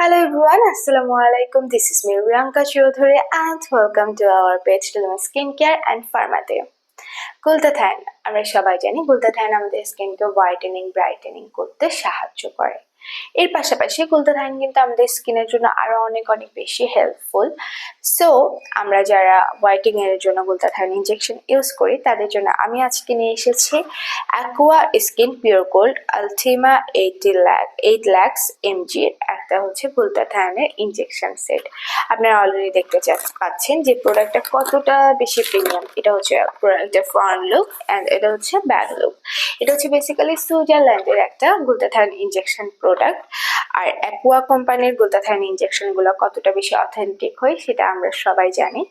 Hello everyone, Assalamu alaikum. This is me Riyanka Chaudhary and welcome to our page Luma Skincare and Pharmaতে গুলতাথাইন আমরা সবাই জানি গুলতাথাইন আমাদের স্কিনকে whitening brightening করতে সাহায্য করে। এর পাশাপাশি গুলতাথাইন কিন্তু আমাদের স্কিনের জন্য আরও অনেক অনেক বেশি হেল্পফুল সো আমরা যারা হোয়াইটিং এর জন্য গুলতাথাইন ইনজেকশন ইউজ করি তাদের জন্য আমি আজকে নিয়ে এসেছি Aqua Skin Pure Gold Ultima eighty lakh eight lakhs mg এর একটা হচ্ছে গুলতাথাইনের ইনজেকশন সেট আপনারা অলরেডি দেখতে পাচ্ছেন যে প্রোডাক্টটা কতটা বেশি প্রিমিয়াম এটা হচ্ছে প্রোডাক্টের ফ্রন্ট লুক অ্যান্ড এটা হচ্ছে ব্যাড লুক এটা হচ্ছে বেসিক্যালি সুইজারল্যান্ডের একটা গুলতাথায়ন ইনজেকশন প্রোডাক্ট আর অ্যাকোয়া কোম্পানির গুলতাথায়ন ইনজেকশনগুলো কতটা বেশি অথেন্টিক হয়, সেটা আমরা সবাই জানি।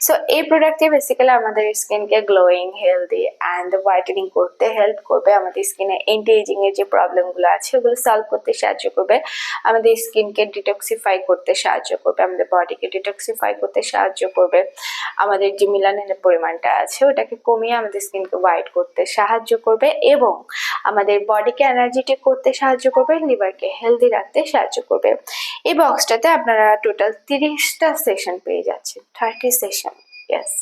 সো এই প্রোডাক্টটি বেসিক্যালি আমাদের স্কিনকে গ্লোয়িং হেলদি অ্যান্ড হোয়াইটেনিং করতে হেল্প করবে আমাদের স্কিনে এন্টি এজিং এর যে প্রবলেমগুলো আছে, ওগুলো সলভ করতে সাহায্য করবে। আমাদের স্কিনকে ডিটক্সিফাই করতে সাহায্য করবে, আমাদের বডিকে ডিটক্সিফাই করতে সাহায্য করবে। আমাদের যে মিলানের পরিমাণটা আছে, ওটাকে কমিয়ে আমাদের স্কিনকে হোয়াইট করতে সাহায্য করবে এবং আমাদের বডিকে এনার্জেটিক করতে সাহায্য করবে লিভারকে হেলদি রাখতে সাহায্য করবে। এই বক্সটাতে আপনারা টোটাল তিরিশটা সেশন পেয়ে যাচ্ছেন থার্টি সেশন ইয়েস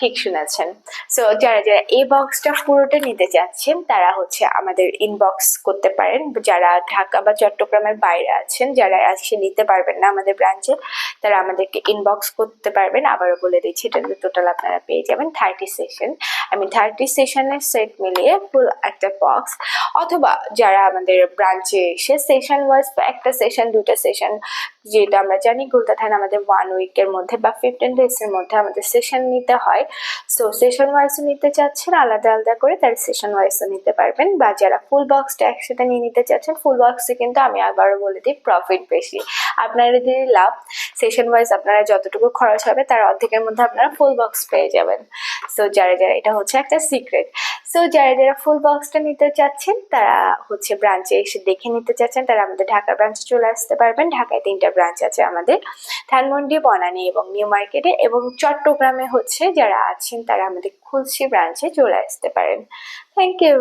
ঠিক শুনেছেন। সো যারা যারা এই বক্সটা পুরোটা নিতে চাচ্ছেন, তারা হচ্ছে আমাদের ইনবক্স করতে পারেন। যারা ঢাকা বা চট্টগ্রামের বাইরে আছেন, যারা আজকে নিতে পারবেন না আমাদের ব্রাঞ্চে তারা আমাদেরকে ইনবক্স করতে পারবেন। আবারও বলে দিচ্ছি এটা টোটাল আপনারা পেয়ে যাবেন থার্টি সেশন আমি থার্টি সেশনের সেট মিলিয়ে ফুল একটা বক্স অথবা যারা আমাদের ব্রাঞ্চে এসে সেশন ওয়াইজ বা একটা সেশন দুটো সেশন যেটা আমরা জানি গুলতাথান আমাদের ওয়ান উইকের মধ্যে বা ফিফটিন ডেজের মধ্যে আমাদের সেশন নিতে হয়। সো সেশন ওয়াইজও নিতে চাচ্ছেন, আলাদা আলাদা করে তার সেশন ওয়াইজও নিতে পারবেন। বা যারা ফুল বক্সটা একসাথে নিয়ে নিতে চাচ্ছেন ফুল বক্সে কিন্তু আমি আবারও বলে দিই প্রফিট বেশি। আপনারা যদি লাভ সেশন ওয়াইজ আপনারা যতটুকু খরচ হবে তার অর্ধেকের মধ্যে আপনারা ফুল বক্স পেয়ে যাবেন। সো যারা যারা, এটা হচ্ছে একটা সিক্রেট সো যারা যারা ফুল বক্সটা নিতে চাচ্ছেন, তারা হচ্ছে ব্রাঞ্চে এসে দেখে নিতে চাচ্ছেন, তারা আমাদের ঢাকা ব্রাঞ্চে চলে আসতে পারবেন। ঢাকায় তিনটা ব্রাঞ্চ আছে আমাদের, ধানমন্ডি, বনানী এবং নিউ মার্কেটে এবং চট্টগ্রামে হচ্ছে যারা আছেন, তারা আমাদের খুলশি ব্রাঞ্চে চলে আসতে পারেন। Thank you